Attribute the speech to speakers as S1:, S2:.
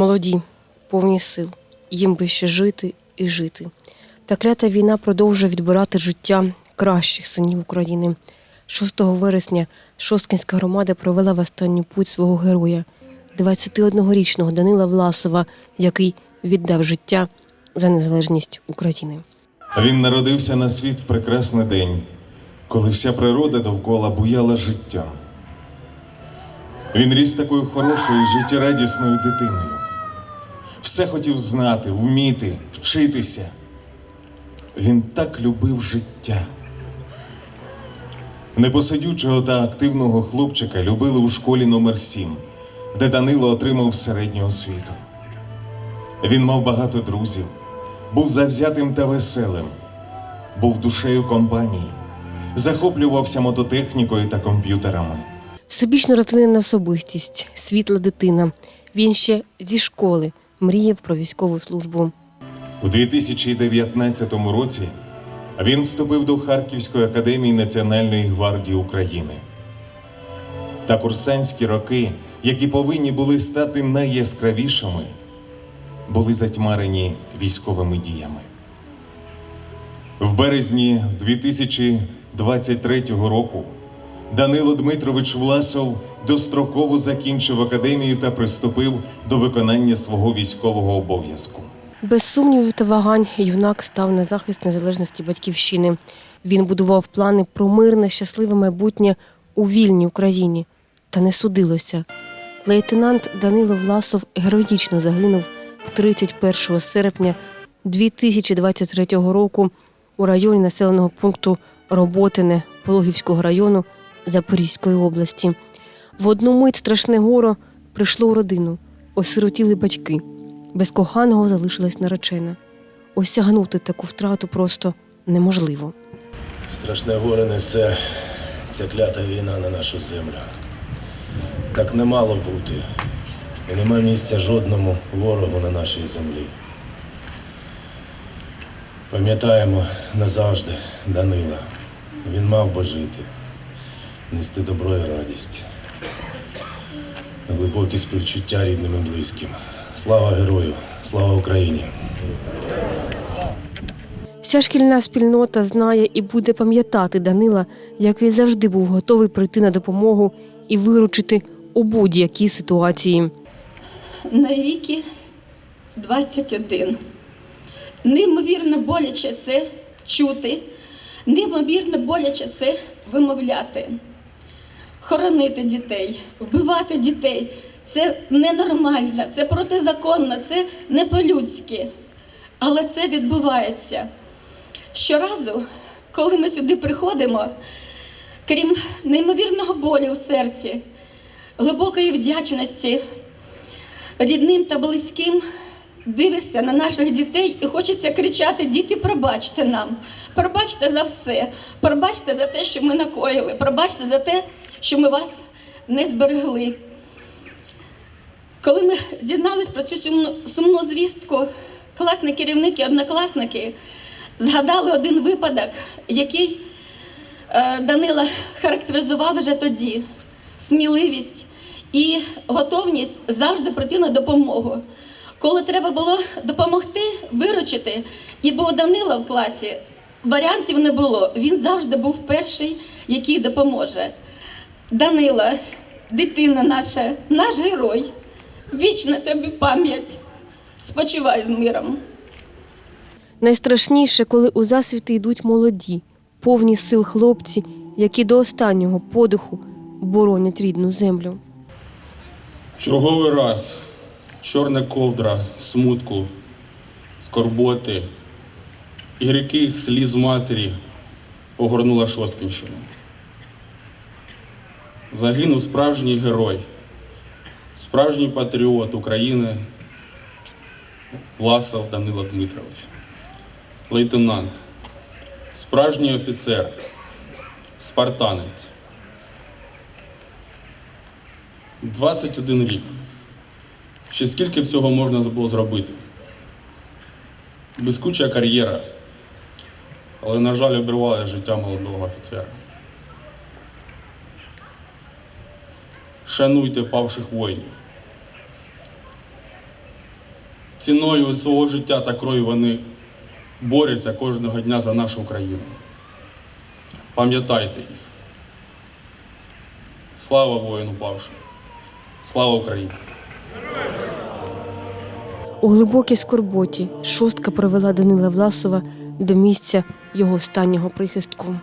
S1: Молоді, повні сил, їм би ще жити і жити. Та клята війна продовжує відбирати життя кращих синів України. 6 вересня Шосткінська громада провела в останню путь свого героя, 21-річного Данила Власова, який віддав життя за незалежність України.
S2: Він народився на світ в прекрасний день, коли вся природа довкола буяла життям. Він ріс такою хорошою і життєрадісною дитиною. Все хотів знати, вміти, вчитися. Він так любив життя. Непосидючого та активного хлопчика любили у школі номер 7 де Данило отримав середню освіту. Він мав багато друзів, був завзятим та веселим, був душею компанії, захоплювався мототехнікою та комп'ютерами.
S1: Всебічно розвинена особистість, світла дитина. Він ще зі школи мріяв про військову службу.
S2: У 2019 році він вступив до Харківської академії Національної гвардії України. Та курсантські роки, які повинні були стати найяскравішими, були затьмарені військовими діями. В березні 2023 року Данило Дмитрович Власов достроково закінчив академію та приступив до виконання свого військового обов'язку.
S1: Без сумнівів та вагань юнак став на захист незалежності батьківщини. Він будував плани про мирне, щасливе майбутнє у вільній Україні. Та не судилося. Лейтенант Данило Власов героїчно загинув 31 серпня 2023 року у районі населеного пункту Роботине Пологівського району Запорізької області. В одну мить страшне горо прийшло у родину, осиротіли батьки. Без коханого залишилась наречена. Осягнути таку втрату просто неможливо.
S3: Страшне горе несе ця клята війна на нашу землю. Так не мало бути. І нема місця жодному ворогу на нашій землі. Пам'ятаємо назавжди Данила. Він мав би жити, нести добро і радість. Глибокі співчуття рідним і близьким. Слава герою! Слава Україні!
S1: Вся шкільна спільнота знає і буде пам'ятати Данила, який завжди був готовий прийти на допомогу і виручити у будь-якій ситуації.
S4: навіки 21. Неймовірно боляче це чути, неймовірно боляче це вимовляти. Хоронити дітей, вбивати дітей це ненормально, це протизаконно, це не по-людськи. Але це відбувається. Щоразу, коли ми сюди приходимо, крім неймовірного болю в серці, глибокої вдячності рідним та близьким дивишся на наших дітей і хочеться кричати: діти, пробачте нам, пробачте за все, пробачте за те, що ми накоїли, пробачте за те, що ми вас не зберегли. Коли ми дізнались про цю сумну, звістку, класні керівники, однокласники згадали один випадок, який е, Данила характеризував вже тоді сміливість і готовність завжди прийти на допомогу. Коли треба було допомогти, виручити, і був Данила в класі, варіантів не було. Він завжди був перший, який допоможе. Данила, дитина наша, наш герой, вічна тобі пам'ять. Спочивай з миром.
S1: Найстрашніше, коли у засвіти йдуть молоді, повні сил хлопці, які до останнього подиху боронять рідну землю.
S5: Черговий раз чорна ковдра смутку, скорботи і гріких сліз матері огорнула Шосткінщину. Загинув справжній герой, справжній патріот України Власов Данило Дмитрович, лейтенант, справжній офіцер, спартанець. 21 рік. Ще скільки всього можна було зробити? Блискуча кар'єра, але, на жаль, обірвала життя молодого офіцера. Шануйте павших воїнів. ціною свого життя та крові вони борються кожного дня за нашу Україну. Пам'ятайте їх. Слава воїну павшим! Слава Україні!
S1: У глибокій скорботі шостка провела Данила Власова до місця його останнього прихистку.